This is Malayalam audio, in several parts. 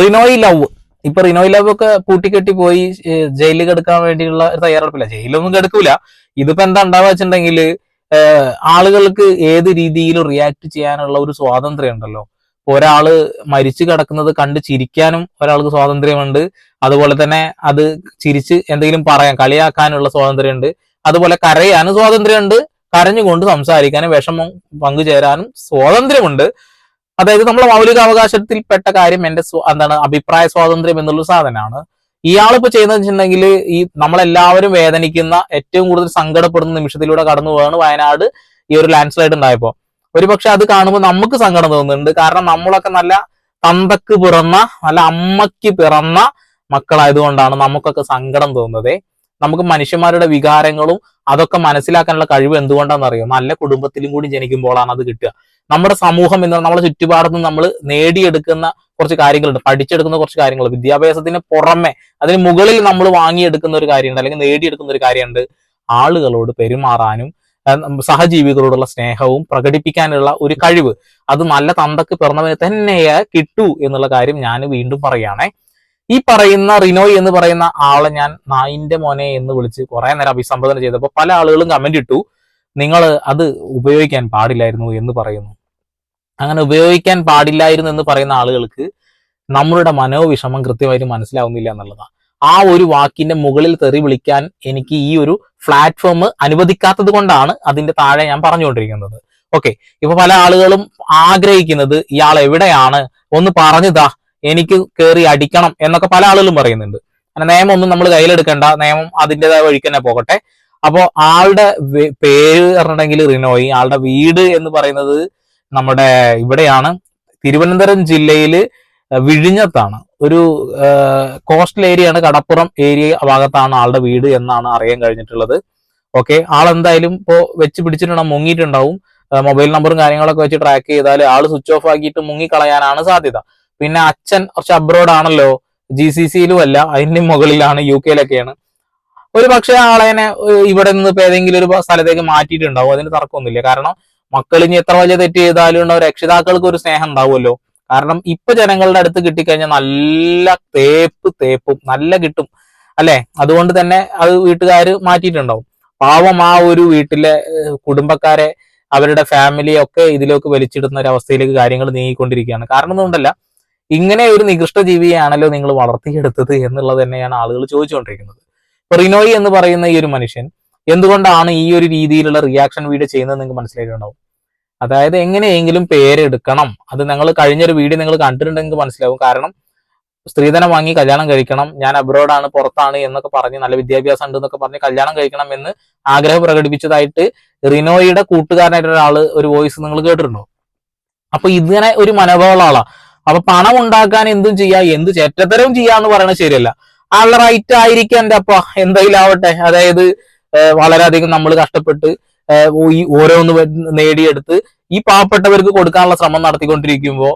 റിനോയ് ലവ് ഇപ്പൊ റിനോയ് ലവ് ഒക്കെ പൂട്ടിക്കെട്ടി പോയി ജയിലിൽ കിടക്കാൻ വേണ്ടിയുള്ള തയ്യാറെടുപ്പില്ല. ജയിലൊന്നും കിടക്കൂല. ഇതിപ്പോ എന്താ ഉണ്ടാവുക വെച്ചിട്ടുണ്ടെങ്കിൽ ആളുകൾക്ക് ഏത് രീതിയിലും റിയാക്ട് ചെയ്യാനുള്ള ഒരു സ്വാതന്ത്ര്യം ഉണ്ടല്ലോ ഒരാൾ മരിച്ചു കിടക്കുന്നത് കണ്ട് ചിരിക്കാനും ഒരാൾക്ക് സ്വാതന്ത്ര്യമുണ്ട്. അതുപോലെ തന്നെ അത് ചിരിച്ച് എന്തെങ്കിലും പറയാൻ കളിയാക്കാനുള്ള സ്വാതന്ത്ര്യമുണ്ട്. അതുപോലെ കരയാനും സ്വാതന്ത്ര്യമുണ്ട്. കരഞ്ഞുകൊണ്ട് സംസാരിക്കാനും വിഷമം പങ്കുചേരാനും സ്വാതന്ത്ര്യമുണ്ട്. അതായത് നമ്മൾ മൗലിക അവകാശത്തിൽപ്പെട്ട കാര്യം എന്റെ എന്താണ് അഭിപ്രായ സ്വാതന്ത്ര്യം എന്നുള്ള സാധനമാണ്. ഇയാളിപ്പോ ചെയ്യുന്നത് വെച്ചിട്ടുണ്ടെങ്കിൽ ഈ നമ്മളെല്ലാവരും വേദനിക്കുന്ന ഏറ്റവും കൂടുതൽ സങ്കടപ്പെടുന്ന നിമിഷത്തിലൂടെ കടന്നു പോവാണ് വയനാട് ഈ ഒരു ലാൻഡ് സ്ലൈഡ് ഉണ്ടായപ്പോ. ഒരുപക്ഷെ അത് കാണുമ്പോൾ നമുക്ക് സങ്കടം തോന്നുന്നുണ്ട്. കാരണം നമ്മളൊക്കെ നല്ല തന്തക്ക് പിറന്ന നല്ല അമ്മയ്ക്ക് പിറന്ന മക്കളായതുകൊണ്ടാണ് നമുക്കൊക്കെ സങ്കടം തോന്നുന്നത്. നമുക്ക് മനുഷ്യന്മാരുടെ വികാരങ്ങളും അതൊക്കെ മനസ്സിലാക്കാനുള്ള കഴിവ് എന്തുകൊണ്ടാണെന്ന് അറിയാം നല്ല കുടുംബത്തിലും കൂടി ജനിക്കുമ്പോഴാണ് അത് കിട്ടുക. നമ്മുടെ സമൂഹം എന്ന് നമ്മുടെ ചുറ്റുപാടുന്ന് നമ്മൾ നേടിയെടുക്കുന്ന കുറച്ച് കാര്യങ്ങളുണ്ട്. പഠിച്ചെടുക്കുന്ന കുറച്ച് കാര്യങ്ങൾ വിദ്യാഭ്യാസത്തിന് പുറമെ അതിന് മുകളിൽ നമ്മൾ വാങ്ങിയെടുക്കുന്ന ഒരു കാര്യമുണ്ട്. അല്ലെങ്കിൽ നേടിയെടുക്കുന്ന ഒരു കാര്യമുണ്ട്. ആളുകളോട് പെരുമാറാനും സഹജീവികളോടുള്ള സ്നേഹവും പ്രകടിപ്പിക്കാനുള്ള ഒരു കഴിവ്. അത് നല്ല തന്തക്ക് പിറന്നവന് തന്നെയെ കിട്ടൂ എന്നുള്ള കാര്യം ഞാൻ വീണ്ടും പറയുകയാണേ. ഈ പറയുന്ന റിനോയ് എന്ന് പറയുന്ന ആളെ ഞാൻ നായിന്റെ മോനെ എന്ന് വിളിച്ച് കുറെ നേരം അഭിസംബോധന ചെയ്തപ്പോൾ പല ആളുകളും കമന്റ് ഇട്ടു. നിങ്ങൾ അത് ഉപയോഗിക്കാൻ പാടില്ലായിരുന്നു എന്ന് പറയുന്നു. അങ്ങനെ ഉപയോഗിക്കാൻ പാടില്ലായിരുന്നു എന്ന് പറയുന്ന ആളുകൾക്ക് നമ്മളുടെ മനോവിഷമം കൃത്യമായിട്ട് മനസ്സിലാവുന്നില്ല എന്നുള്ളതാണ്. ആ ഒരു വാക്കിന്റെ മുകളിൽ തെറി വിളിക്കാൻ എനിക്ക് ഈ ഒരു പ്ലാറ്റ്ഫോം അനുവദിക്കാത്തത് കൊണ്ടാണ് അതിന്റെ താഴെ ഞാൻ പറഞ്ഞുകൊണ്ടിരിക്കുന്നത്. ഓക്കെ ഇപ്പൊ പല ആളുകളും ആഗ്രഹിക്കുന്നത് ഇയാൾ എവിടെയാണ്? ഒന്ന് പറഞ്ഞുതാ എനിക്ക് കയറി അടിക്കണം എന്നൊക്കെ പല ആളുകളും പറയുന്നുണ്ട്. നിയമം ഒന്നും നമ്മൾ കയ്യിലെടുക്കണ്ട നിയമം അതിന്റെതായ വഴിക്ക് തന്നെ പോകട്ടെ. അപ്പോൾ ആളുടെ പേര് പറഞ്ഞിട്ടുണ്ടെങ്കിൽ റിനോയി ആളുടെ വീട് എന്ന് പറയുന്നത് നമ്മുടെ ഇവിടെയാണ് തിരുവനന്തപുരം ജില്ലയിൽ വിഴിഞ്ഞത്താണ്. ഒരു കോസ്റ്റൽ ഏരിയ ആണ് കടപ്പുറം ഏരിയ ഭാഗത്താണ് ആളുടെ വീട് എന്നാണ് അറിയാൻ കഴിഞ്ഞിട്ടുള്ളത്. ഓക്കെ ആളെന്തായാലും ഇപ്പോ വെച്ച് പിടിച്ചിട്ടുണ്ടാവും മുങ്ങിയിട്ടുണ്ടാവും. മൊബൈൽ നമ്പറും കാര്യങ്ങളൊക്കെ വെച്ച് ട്രാക്ക് ചെയ്താൽ ആൾ സ്വിച്ച് ഓഫ് ആക്കിയിട്ട് മുങ്ങിക്കളയാനാണ് സാധ്യത. പിന്നെ അച്ഛൻ കുറച്ച് അബ്രോഡ് ആണല്ലോ ജി സി സിയിലും അല്ല അതിന്റെ മുകളിലാണ് യു കെയിലൊക്കെയാണ് ഒരു പക്ഷേ ഏഹ്, ഇവിടെ നിന്ന് ഇപ്പൊ ഏതെങ്കിലും ഒരു സ്ഥലത്തേക്ക് മാറ്റിയിട്ടുണ്ടാവും അതിന് തർക്കമൊന്നുമില്ല. കാരണം മക്കൾ ഇനി എത്ര വലിയ തെറ്റ് ചെയ്താലും ഉണ്ടാവും രക്ഷിതാക്കൾക്ക് ഒരു സ്നേഹം ഉണ്ടാവുമല്ലോ. കാരണം ഇപ്പൊ ജനങ്ങളുടെ അടുത്ത് കിട്ടിക്കഴിഞ്ഞാൽ നല്ല തേപ്പ് തേപ്പും നല്ല കിട്ടും. അല്ലെ? അതുകൊണ്ട് തന്നെ അത് വീട്ടുകാർ മാറ്റിയിട്ടുണ്ടാവും. പാവം ആ ഒരു വീട്ടിലെ കുടുംബക്കാരെ അവരുടെ ഫാമിലിയെ ഒക്കെ ഇതിലേക്ക് വലിച്ചിടുന്ന ഒരു അവസ്ഥയിലേക്ക് കാര്യങ്ങൾ നീങ്ങിക്കൊണ്ടിരിക്കുകയാണ്. കാരണം ഒന്നുകൊണ്ടല്ല ഇങ്ങനെ ഒരു നികൃഷ്ട ജീവിയാണല്ലോ നിങ്ങൾ വളർത്തിയെടുത്തത് എന്നുള്ളത് തന്നെയാണ് ആളുകൾ ചോദിച്ചുകൊണ്ടിരിക്കുന്നത്. റിനോയ് എന്ന് പറയുന്ന ഈ ഒരു മനുഷ്യൻ എന്തുകൊണ്ടാണ് ഈ ഒരു രീതിയിലുള്ള റിയാക്ഷൻ വീഡിയോ ചെയ്യുന്നത് നിങ്ങൾക്ക് മനസ്സിലായിട്ടുണ്ടാവും? അതായത് എങ്ങനെയെങ്കിലും പേരെടുക്കണം. അത് നിങ്ങൾ കഴിഞ്ഞൊരു വീഡിയോ നിങ്ങൾ കണ്ടിട്ടുണ്ടെങ്കിൽ മനസ്സിലാവും. കാരണം സ്ത്രീധനം വാങ്ങി കല്യാണം കഴിക്കണം ഞാൻ അബ്രോഡാണ് പുറത്താണ് എന്നൊക്കെ പറഞ്ഞ് നല്ല വിദ്യാഭ്യാസം ഉണ്ട് എന്നൊക്കെ പറഞ്ഞ് കല്യാണം കഴിക്കണം എന്ന് ആഗ്രഹം പ്രകടിപ്പിച്ചതായിട്ട് റിനോയുടെ കൂട്ടുകാരനായിട്ട് ഒരാൾ ഒരു വോയിസ് നിങ്ങൾ കേട്ടിട്ടുണ്ടോ? അപ്പൊ ഇതിനെ ഒരു മനോഭാവമുള്ള ആളാ. അപ്പൊ പണം ഉണ്ടാക്കാൻ എന്തും ചെയ്യാ എന്ത് ചേറ്റത്തരവും ചെയ്യാന്ന് പറയണത് ശരിയല്ല. ആളുടെ റൈറ്റ് ആയിരിക്കാം എന്റെ അപ്പ. എന്തെങ്കിലും ആവട്ടെ. അതായത് വളരെയധികം നമ്മൾ കഷ്ടപ്പെട്ട് ഈ ഓരോന്ന് നേടിയെടുത്ത് ഈ പാവപ്പെട്ടവർക്ക് കൊടുക്കാനുള്ള ശ്രമം നടത്തിക്കൊണ്ടിരിക്കുമ്പോ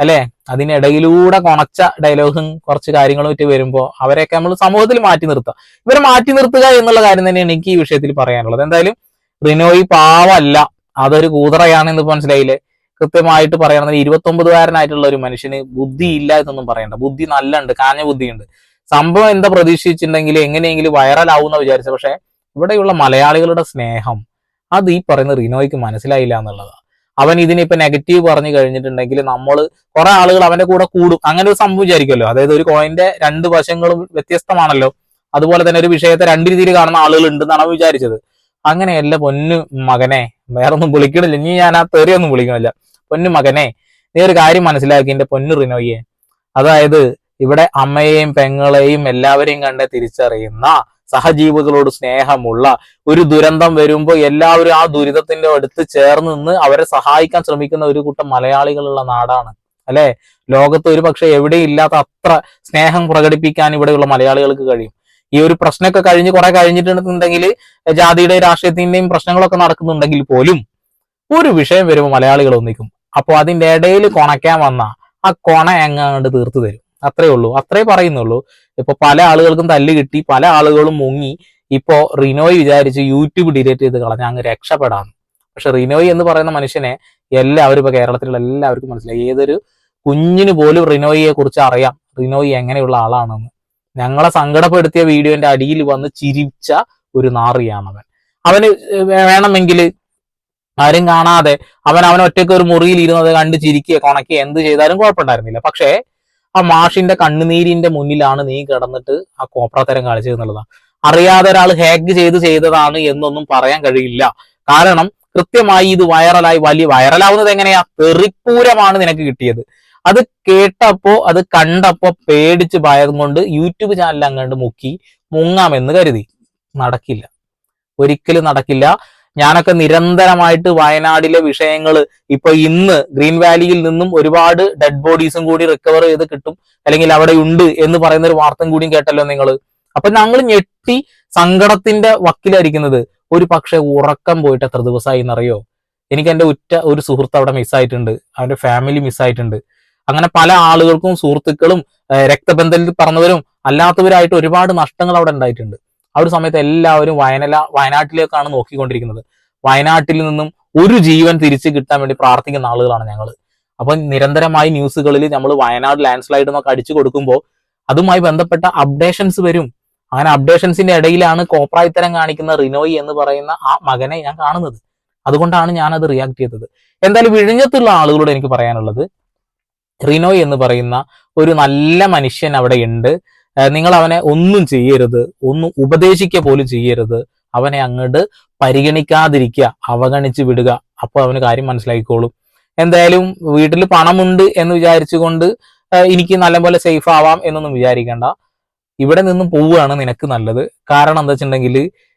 അല്ലെ? അതിനിടയിലൂടെ കൊണച്ച ഡയലോഗും കുറച്ച് കാര്യങ്ങളും മറ്റ് വരുമ്പോ അവരെയൊക്കെ നമ്മൾ സമൂഹത്തിൽ മാറ്റി നിർത്തുക ഇവരെ മാറ്റി നിർത്തുക എന്നുള്ള കാര്യം തന്നെയാണ് എനിക്ക് ഈ വിഷയത്തിൽ പറയാനുള്ളത്. എന്തായാലും റിനോയി പാവല്ല അതൊരു കൂതറയാണ് എന്ന് മനസ്സിലായില്ലേ? കൃത്യമായിട്ട് പറയണമെങ്കിൽ ഇരുപത്തി ഒമ്പതുകാരനായിട്ടുള്ള ഒരു മനുഷ്യന് ബുദ്ധി ഇല്ല എന്നൊന്നും പറയണ്ട. ബുദ്ധി നല്ല ഉണ്ട് കാഞ്ഞ ബുദ്ധിയുണ്ട്. സംഭവം എന്താ പ്രതീക്ഷിച്ചിട്ടുണ്ടെങ്കിൽ എങ്ങനെയെങ്കിലും വൈറൽ ആവുന്ന വിചാരിച്ച പക്ഷെ ഇവിടെയുള്ള മലയാളികളുടെ സ്നേഹം അത് ഈ പറയുന്ന റിനോയ്ക്ക് മനസ്സിലായില്ല എന്നുള്ളതാണ്. അവൻ ഇതിനിപ്പോ നെഗറ്റീവ് പറഞ്ഞു കഴിഞ്ഞിട്ടുണ്ടെങ്കിൽ നമ്മൾ കുറെ ആളുകൾ അവന്റെ കൂടെ കൂടും. അങ്ങനെ ഒരു സംഭവം വിചാരിക്കുമല്ലോ. അതായത് ഒരു കോയിന്റെ രണ്ട് വശങ്ങളും വ്യത്യസ്തമാണല്ലോ. അതുപോലെ തന്നെ ഒരു വിഷയത്തെ രണ്ട് രീതിയിൽ കാണുന്ന ആളുകൾ ഉണ്ടെന്നാണ് അവൻ വിചാരിച്ചത്. അങ്ങനെയല്ല പൊന്നു മകനെ. വേറൊന്നും വിളിക്കണില്ല. ഇനി ഞാൻ ആ തെറിയൊന്നും വിളിക്കണില്ല. പൊന്നു മകനെ നീ ഒരു കാര്യം മനസ്സിലാക്കി എന്റെ പൊന്നു റിനോയെ അതായത് ഇവിടെ അമ്മയെയും പെങ്ങളെയും എല്ലാവരെയും കണ്ട് തിരിച്ചറിയുന്ന സഹജീവികളോട് സ്നേഹമുള്ള ഒരു ദുരന്തം വരുമ്പോൾ എല്ലാവരും ആ ദുരിതത്തിന്റെ അടുത്ത് ചേർന്ന് നിന്ന് അവരെ സഹായിക്കാൻ ശ്രമിക്കുന്ന ഒരു കൂട്ടം മലയാളികളുള്ള നാടാണ്. അല്ലെ? ലോകത്ത് ഒരു പക്ഷെ എവിടെയും ഇല്ലാത്ത അത്ര സ്നേഹം പ്രകടിപ്പിക്കാൻ ഇവിടെയുള്ള മലയാളികൾക്ക് കഴിയും. ഈ ഒരു പ്രശ്നമൊക്കെ കഴിഞ്ഞ് കുറെ കഴിഞ്ഞിട്ടുണ്ടെങ്കിൽ ജാതിയുടെ രാഷ്ട്രീയത്തിന്റെയും പ്രശ്നങ്ങളൊക്കെ നടക്കുന്നുണ്ടെങ്കിൽ പോലും ഒരു വിഷയം വരുമ്പോൾ മലയാളികൾ ഒന്നിക്കും. അപ്പോൾ അതിന്റെ ഇടയിൽ കൊണയ്ക്കാൻ വന്ന ആ കൊണ എങ്ങാണ്ട് തീർത്തു തരും. അത്രേ ഉള്ളൂ. അത്രേ പറയുന്നുള്ളൂ. ഇപ്പൊ പല ആളുകൾക്കും തല്ല് കിട്ടി പല ആളുകളും മുങ്ങി. ഇപ്പോ റിനോയ് വിചാരിച്ച് യൂട്യൂബ് ഡിലീറ്റ് ചെയ്ത് കളഞ്ഞ അങ്ങ് രക്ഷപ്പെടാം പക്ഷെ റിനോയ് എന്ന് പറയുന്ന മനുഷ്യനെ എല്ലാവരും ഇപ്പൊ കേരളത്തിലുള്ള എല്ലാവർക്കും മനസ്സിലായി. ഏതൊരു കുഞ്ഞിന് പോലും റിനോയിയെ കുറിച്ച് അറിയാം. റിനോയ് എങ്ങനെയുള്ള ആളാണെന്ന്. ഞങ്ങളെ സങ്കടപ്പെടുത്തിയ വീഡിയോന്റെ അടിയിൽ വന്ന് ചിരിച്ച ഒരു നാറിയാണ് അവൻ അവന് വേണമെങ്കിൽ ആരും കാണാതെ അവൻ അവൻ ഒറ്റയ്ക്ക് ഒരു മുറിയിൽ ഇരുന്നത് കണ്ട് ചിരിക്കുക കൊണക്കുക എന്ത് ചെയ്താലും കുഴപ്പമുണ്ടായിരുന്നില്ല. പക്ഷേ ആ മാഷിന്റെ കണ്ണുനീരിന്റെ മുന്നിലാണ് നീ കിടന്നിട്ട് ആ കോപ്രാത്തരം കാണിച്ചത് എന്നുള്ളതാണ് അറിയാതെ ഒരാൾ ഹാക്ക് ചെയ്ത് ചെയ്തതാണ് എന്നൊന്നും പറയാൻ കഴിയില്ല. കാരണം കൃത്യമായി ഇത് വൈറലായി വലിയ വൈറലാവുന്നത് എങ്ങനെയാ? തെറിപ്പൂരമാണ് നിനക്ക് കിട്ടിയത്. അത് കേട്ടപ്പോ അത് കണ്ടപ്പോ പേടിച്ച് ഭയം കൊണ്ട് യൂട്യൂബ് ചാനൽ അങ്ങോട്ട് മുക്കി മുങ്ങാമെന്ന് കരുതി. നടക്കില്ല. ഒരിക്കലും നടക്കില്ല. ഞാനൊക്കെ നിരന്തരമായിട്ട് വയനാടിലെ വിഷയങ്ങൾ ഇപ്പൊ ഇന്ന് ഗ്രീൻ വാലിയിൽ നിന്നും ഒരുപാട് ഡെഡ് ബോഡീസും കൂടി റിക്കവർ ചെയ്ത് കിട്ടും. അല്ലെങ്കിൽ അവിടെ ഉണ്ട് എന്ന് പറയുന്ന ഒരു വാർത്തയും കൂടിയും കേട്ടല്ലോ നിങ്ങൾ അപ്പൊ ഞങ്ങൾ ഞെട്ടി സങ്കടത്തിന്റെ വക്കിലായിരിക്കുന്നത് ഒരു പക്ഷെ ഉറക്കം പോയിട്ട് എത്ര ദിവസമായി എന്നറിയോ? എനിക്ക് എന്റെ ഉറ്റ ഒരു സുഹൃത്ത് അവിടെ മിസ്സായിട്ടുണ്ട് അവന്റെ ഫാമിലി മിസ്സായിട്ടുണ്ട് അങ്ങനെ പല ആളുകൾക്കും സുഹൃത്തുക്കളും രക്തബന്ധത്തിൽ പറഞ്ഞവരും അല്ലാത്തവരായിട്ട് ഒരുപാട് നഷ്ടങ്ങൾ അവിടെ ഉണ്ടായിട്ടുണ്ട്. ആ ഒരു സമയത്ത് എല്ലാവരും വയനല വയനാട്ടിലേക്കാണ് നോക്കിക്കൊണ്ടിരിക്കുന്നത്. വയനാട്ടിൽ നിന്നും ഒരു ജീവൻ തിരിച്ചു കിട്ടാൻ വേണ്ടി പ്രാർത്ഥിക്കുന്ന ആളുകളാണ് ഞങ്ങൾ അപ്പൊ നിരന്തരമായി ന്യൂസുകളിൽ നമ്മൾ വയനാട് ലാൻഡ് സ്ലൈഡ് എന്നൊക്കെ അടിച്ചു കൊടുക്കുമ്പോൾ അതുമായി ബന്ധപ്പെട്ട അപ്ഡേഷൻസ് വരും. അങ്ങനെ അപ്ഡേഷൻസിന്റെ ഇടയിലാണ് കോപ്രായിത്തരം കാണിക്കുന്ന റിനോയി എന്ന് പറയുന്ന ആ മകനെ ഞാൻ കാണുന്നത്. അതുകൊണ്ടാണ് ഞാൻ അത് റിയാക്ട് ചെയ്തത്. എന്തായാലും വിഴിഞ്ഞത്തുള്ള ആളുകളോട് എനിക്ക് പറയാനുള്ളത് റിനോയ് എന്ന് പറയുന്ന ഒരു നല്ല മനുഷ്യൻ അവിടെ ഉണ്ട്. നിങ്ങൾ അവനെ ഒന്നും ചെയ്യരുത് ഒന്നും ഉപദേശിക്കുക പോലും ചെയ്യരുത്. അവനെ അങ്ങോട്ട് പരിഗണിക്കാതിരിക്കുക അവഗണിച്ച് വിടുക. അപ്പോൾ അവന് കാര്യം മനസ്സിലാക്കിക്കോളും എന്തായാലും വീട്ടിൽ പണമുണ്ട് എന്ന് വിചാരിച്ചുകൊണ്ട് എനിക്ക് നല്ലപോലെ സേഫ് ആവാം എന്നൊന്നും വിചാരിക്കേണ്ട. ഇവിടെ നിന്നും പോവുകയാണ് നിനക്ക് നല്ലത്. കാരണം എന്താ വെച്ചിട്ടുണ്ടെങ്കിൽ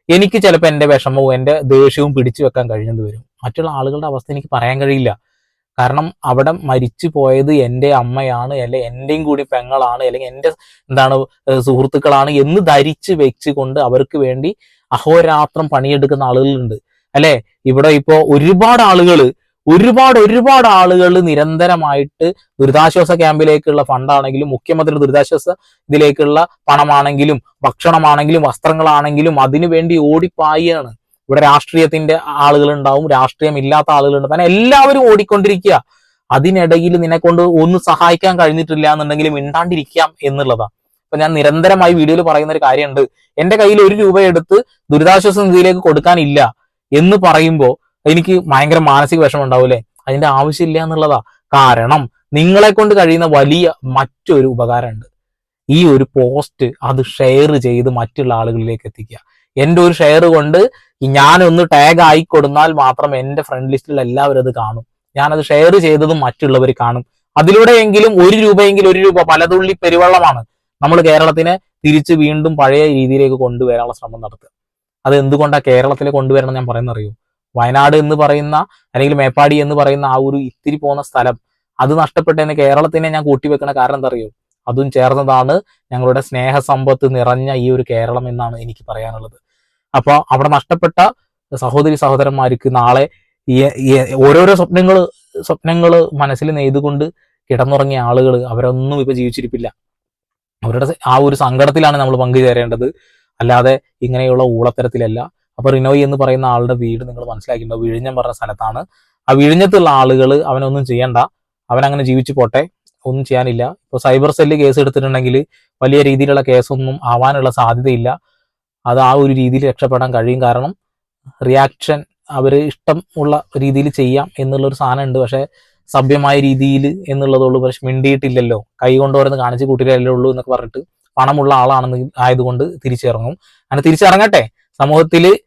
എനിക്ക് ചിലപ്പോൾ എന്റെ വിഷമവും എന്റെ ദേഷ്യവും പിടിച്ചു വെക്കാൻ കഴിഞ്ഞത് വരും. മറ്റുള്ള ആളുകളുടെ അവസ്ഥ എനിക്ക് പറയാൻ കഴിയില്ല. കാരണം അവിടെ മരിച്ചു പോയത് എന്റെ അമ്മയാണ് അല്ലെ എന്റെയും കൂടി പെങ്ങളാണ് അല്ലെങ്കിൽ എന്റെ എന്താണ് സുഹൃത്തുക്കളാണ് എന്ന് ധരിച്ച് വെച്ചുകൊണ്ട് അവർക്ക് വേണ്ടി അഹോരാത്രം പണിയെടുക്കുന്ന ആളുകളുണ്ട്. അല്ലെ? ഇവിടെ ഇപ്പോ ഒരുപാട് ആളുകൾ ഒരുപാട് ഒരുപാട് ആളുകൾ നിരന്തരമായിട്ട് ദുരിതാശ്വാസ ക്യാമ്പിലേക്കുള്ള ഫണ്ടാണെങ്കിലും മുഖ്യമന്ത്രി ദുരിതാശ്വാസ ഇതിലേക്കുള്ള പണമാണെങ്കിലും ഭക്ഷണമാണെങ്കിലും വസ്ത്രങ്ങളാണെങ്കിലും അതിനു വേണ്ടി ഓടിപ്പായാണ്. ഇവിടെ രാഷ്ട്രീയത്തിന്റെ ആളുകൾ ഉണ്ടാവും രാഷ്ട്രീയം ഇല്ലാത്ത ആളുകളുണ്ട് അങ്ങനെ എല്ലാവരും ഓടിക്കൊണ്ടിരിക്കുക. അതിനിടയിൽ നിന്നെ കൊണ്ട് ഒന്നും സഹായിക്കാൻ കഴിഞ്ഞിട്ടില്ല എന്നുണ്ടെങ്കിൽ മിണ്ടാണ്ടിരിക്കാം എന്നുള്ളതാണ്. അപ്പൊ ഞാൻ നിരന്തരമായി വീഡിയോയിൽ പറയുന്ന ഒരു കാര്യമുണ്ട്. എന്റെ കയ്യിൽ ഒരു രൂപ എടുത്ത് ദുരിതാശ്വാസ നിധിയിലേക്ക് കൊടുക്കാനില്ല എന്ന് പറയുമ്പോൾ എനിക്ക് ഭയങ്കര മാനസിക വിഷമം ഉണ്ടാവൂലേ അതിന്റെ ആവശ്യമില്ല എന്നുള്ളതാ. കാരണം നിങ്ങളെ കൊണ്ട് കഴിയുന്ന വലിയ മറ്റൊരു ഉപകാരമുണ്ട്. ഈ ഒരു പോസ്റ്റ് അത് ഷെയർ ചെയ്ത് മറ്റുള്ള ആളുകളിലേക്ക് എത്തിക്കുക. എന്റെ ഒരു ഷെയർ കൊണ്ട് ഞാനൊന്ന് ടാഗ് ആയി കൊടുത്താൽ മാത്രം എന്റെ ഫ്രണ്ട് ലിസ്റ്റിൽ എല്ലാവരും അത് കാണും. ഞാനത് ഷെയർ ചെയ്തതും മറ്റുള്ളവർ കാണും. അതിലൂടെയെങ്കിലും ഒരു രൂപയെങ്കിലും ഒരു രൂപ പലതുള്ളി പെരുവെള്ളമാണ് നമ്മൾ കേരളത്തിനെ തിരിച്ച് വീണ്ടും പഴയ രീതിയിലേക്ക് കൊണ്ടുവരാനുള്ള ശ്രമം നടത്തുക. അത് എന്തുകൊണ്ടാണ് കേരളത്തിലെ കൊണ്ടുവരണം ഞാൻ പറയുന്ന അറിയൂ വയനാട് എന്ന് പറയുന്ന അല്ലെങ്കിൽ മേപ്പാടി എന്ന് പറയുന്ന ആ ഒരു ഇത്തിരി പോകുന്ന സ്ഥലം അത് നഷ്ടപ്പെട്ടതിന് കേരളത്തിനെ ഞാൻ കൂട്ടിവെക്കുന്ന കാരണം എന്താ അറിയോ അതും ചേർന്നതാണ് ഞങ്ങളുടെ സ്നേഹസമ്പത്ത് നിറഞ്ഞ ഈ ഒരു കേരളം എന്നാണ് എനിക്ക് പറയാനുള്ളത്. അപ്പൊ അവിടെ നഷ്ടപ്പെട്ട സഹോദരി സഹോദരന്മാർക്ക് നാളെ ഓരോരോ സ്വപ്നങ്ങൾ സ്വപ്നങ്ങൾ മനസ്സിൽ നെയ്തുകൊണ്ട് കിടന്നുറങ്ങിയ ആളുകൾ അവരൊന്നും ഇപ്പൊ ജീവിച്ചിരിപ്പില്ല. അവരുടെ ആ ഒരു സങ്കടത്തിലാണ് നമ്മൾ പങ്കുചേരേണ്ടത്. അല്ലാതെ ഇങ്ങനെയുള്ള ഊളത്തരത്തിലല്ല. അപ്പൊ റിനോയ് എന്ന് പറയുന്ന ആളുടെ വീട് നിങ്ങൾ മനസ്സിലാക്കിയിട്ടുണ്ടോ വിഴിഞ്ഞം പറഞ്ഞ സ്ഥലത്താണ്. ആ വിഴിഞ്ഞത്തുള്ള ആളുകൾ അവനൊന്നും ചെയ്യണ്ട. അവൻ അങ്ങനെ ജീവിച്ചു പോട്ടെ. ഒന്നും ചെയ്യാനില്ല. ഇപ്പോൾ സൈബർ സെല്ല് കേസ് എടുത്തിട്ടുണ്ടെങ്കിൽ വലിയ രീതിയിലുള്ള കേസൊന്നും ആവാനുള്ള സാധ്യതയില്ല. അത് ആ ഒരു രീതിയിൽ രക്ഷപ്പെടാൻ കഴിയും. കാരണം റിയാക്ഷൻ അവർ ഇഷ്ടം ഉള്ള രീതിയിൽ ചെയ്യാം എന്നുള്ളൊരു സാധനം ഉണ്ട്. പക്ഷേ സഭ്യമായ രീതിയിൽ എന്നുള്ളതുള്ളൂ. പക്ഷെ മിണ്ടിയിട്ടില്ലല്ലോ. കൈ കൊണ്ടുവരുന്ന കാണിച്ച് കൂട്ടിയിട്ടല്ലേ ഉള്ളൂ എന്നൊക്കെ പറഞ്ഞിട്ട് പണമുള്ള ആളാണെന്ന് ആയതുകൊണ്ട് തിരിച്ചിറങ്ങും. അങ്ങനെ തിരിച്ചിറങ്ങട്ടെ. സമൂഹത്തിൽ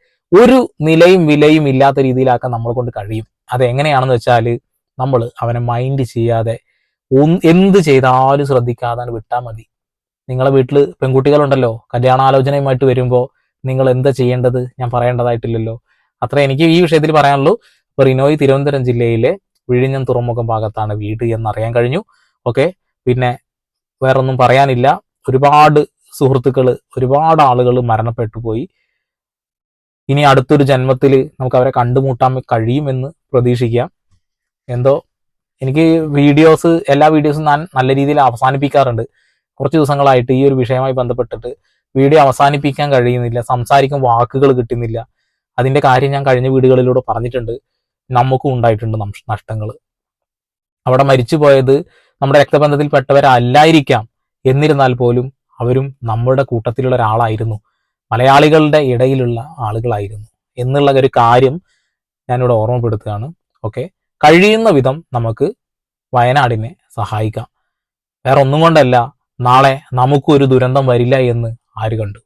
ഒരു നിലയും വിലയും ഇല്ലാത്ത രീതിയിലാക്കാൻ നമ്മളെ കൊണ്ട് കഴിയും. അത് എങ്ങനെയാണെന്ന് വെച്ചാൽ നമ്മൾ അവനെ മൈൻഡ് ചെയ്യാതെ എന്ത് ചെയ്താലും ശ്രദ്ധിക്കാതെ വിട്ടാൽ മതി. നിങ്ങളെ വീട്ടിൽ പെൺകുട്ടികളുണ്ടല്ലോ കല്യാണാലോചനയുമായിട്ട് വരുമ്പോൾ നിങ്ങൾ എന്താ ചെയ്യേണ്ടത്? ഞാൻ പറയേണ്ടതായിട്ടില്ലല്ലോ. അത്ര എനിക്ക് ഈ വിഷയത്തിൽ പറയാനുള്ളൂ. ഇപ്പൊ റിനോയ് തിരുവനന്തപുരം ജില്ലയിലെ വിഴിഞ്ഞം തുറമുഖം ഭാഗത്താണ് വീട് എന്നറിയാൻ കഴിഞ്ഞു. ഓക്കെ പിന്നെ വേറൊന്നും പറയാനില്ല. ഒരുപാട് സുഹൃത്തുക്കൾ ഒരുപാട് ആളുകൾ മരണപ്പെട്ടു പോയി. ഇനി അടുത്തൊരു ജന്മത്തിൽ നമുക്ക് അവരെ കണ്ടുമുട്ടാൻ കഴിയുമെന്ന് പ്രതീക്ഷിക്കാം. എന്തോ എനിക്ക് വീഡിയോസ് എല്ലാ വീഡിയോസും ഞാൻ നല്ല രീതിയിൽ അവസാനിപ്പിക്കാറുണ്ട്. കുറച്ച് ദിവസങ്ങളായിട്ട് ഈ ഒരു വിഷയവുമായി ബന്ധപ്പെട്ടിട്ട് വീഡിയോ അവസാനിപ്പിക്കാൻ കഴിയുന്നില്ല സംസാരിക്കാൻ വാക്കുകൾ കിട്ടുന്നില്ല. അതിന്റെ കാര്യം ഞാൻ കഴിഞ്ഞ വീടുകളിലൂടെ പറഞ്ഞിട്ടുണ്ട്. നമുക്കും ഉണ്ടായിട്ടുണ്ട് നഷ്ടങ്ങൾ അവിടെ മരിച്ചു പോയത് നമ്മുടെ രക്തബന്ധത്തിൽപ്പെട്ടവരല്ലായിരിക്കാം. എന്നിരുന്നാൽ പോലും അവരും നമ്മുടെ കൂട്ടത്തിലുള്ള ഒരാളായിരുന്നു. മലയാളികളുടെ ഇടയിലുള്ള ആളുകളായിരുന്നു. എന്നുള്ള ഒരു കാര്യം ഞാനിവിടെ ഓർമ്മപ്പെടുത്തുകയാണ്. ഓക്കെ? കഴിയുന്ന വിധം നമുക്ക് വയനാടിനെ സഹായിക്കാം. വേറെ ഒന്നും കൊണ്ടല്ല നാളെ നമുക്കൊരു ദുരന്തം വരില്ല എന്ന് ആര് കണ്ടു?